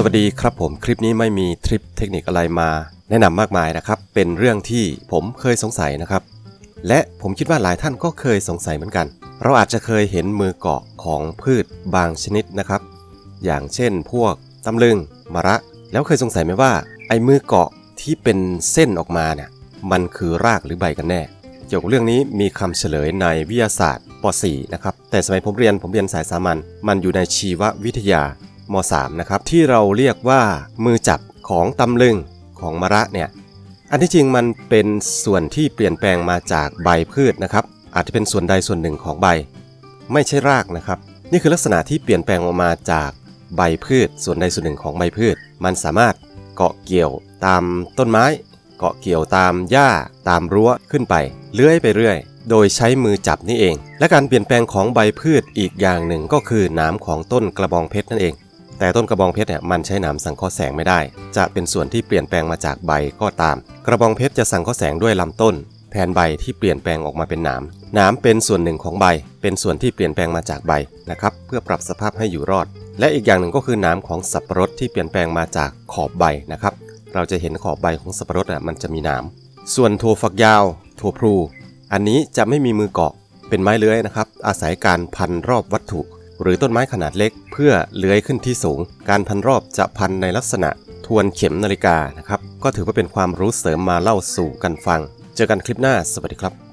สวัสดีครับผมคลิปนี้ไม่มีทริปเทคนิคอะไรมา แนะนำมากมายนะครับ เป็นเรื่องที่ผมเคยสงสัยนะครับ และผมคิดว่าหลายท่านก็เคยสงสัยเหมือนกัน เราอาจจะเคยเห็นมือเกาะของพืชบางชนิดนะครับ อย่างเช่นพวกตำลึงมะระ แล้วเคยสงสัยไหมว่า ไอ้มือเกาะที่เป็นเส้นออกมาเนี่ยมันคือรากหรือใบกันแน่ เกี่ยวกับเรื่องนี้มีคำเฉลยในวิทยาศาสตร์ป .4 นะครับแต่สมัยผมเรียนผมเรียนสายสามัญมันอยู่ในชีววิทยา ม 3 นะครับที่เราเรียกว่ามือจับของตำลึงของมะระเนี่ยอันที่จริงมันเป็นส่วนที่เปลี่ยนแปลงมาจากใบพืชนะครับ อาจจะเป็นส่วนใดส่วนหนึ่งของใบ ไม่ใช่รากนะครับ นี่คือลักษณะที่เปลี่ยนแปลงออกมาจากใบพืช ส่วนใดส่วนหนึ่งของใบพืช มันสามารถเกาะเกี่ยวตามต้นไม้ เกาะเกี่ยวตามหญ้าตามรั้วขึ้นไปเลื้อยไปเรื่อย โดยใช้มือจับนี่เอง และการเปลี่ยนแปลงของใบพืชอีกอย่างหนึ่งก็คือหนามของต้นกระบองเพชรนั่นเอง แต่ต้นกระบองเพชรเนี่ยมันใช้หนามสังเคราะห์แสงไม่ได้ จะเป็นส่วนที่เปลี่ยนแปลงมาจากใบก็ตาม กระบองเพชรจะสังเคราะห์แสงด้วยลำต้นแทนใบที่เปลี่ยนแปลงออกมาเป็นหนามหนามเป็นส่วนหนึ่งของใบ เป็นส่วนที่เปลี่ยนแปลงมาจากใบนะครับเพื่อปรับสภาพให้อยู่รอด และอีกอย่างหนึ่งก็คือหนามของสับปะรดที่เปลี่ยนแปลงมาจากขอบใบนะครับเราจะเห็นขอบใบของสับปะรดอะมันจะมีหนามส่วนถั่วฝักยาว ถั่วพลู อันนี้จะไม่มีมือเกาะเป็นไม้เลื้อยนะครับอาศัยการพันรอบวัตถุ หรือต้นไม้ขนาดเล็ก เพื่อเลื้อยขึ้นที่สูง การพันรอบจะพันในลักษณะทวนเข็มนาฬิกานะครับ ก็ถือว่าเป็นความรู้เสริมมาเล่าสู่กันฟัง เจอกันคลิปหน้า สวัสดีครับ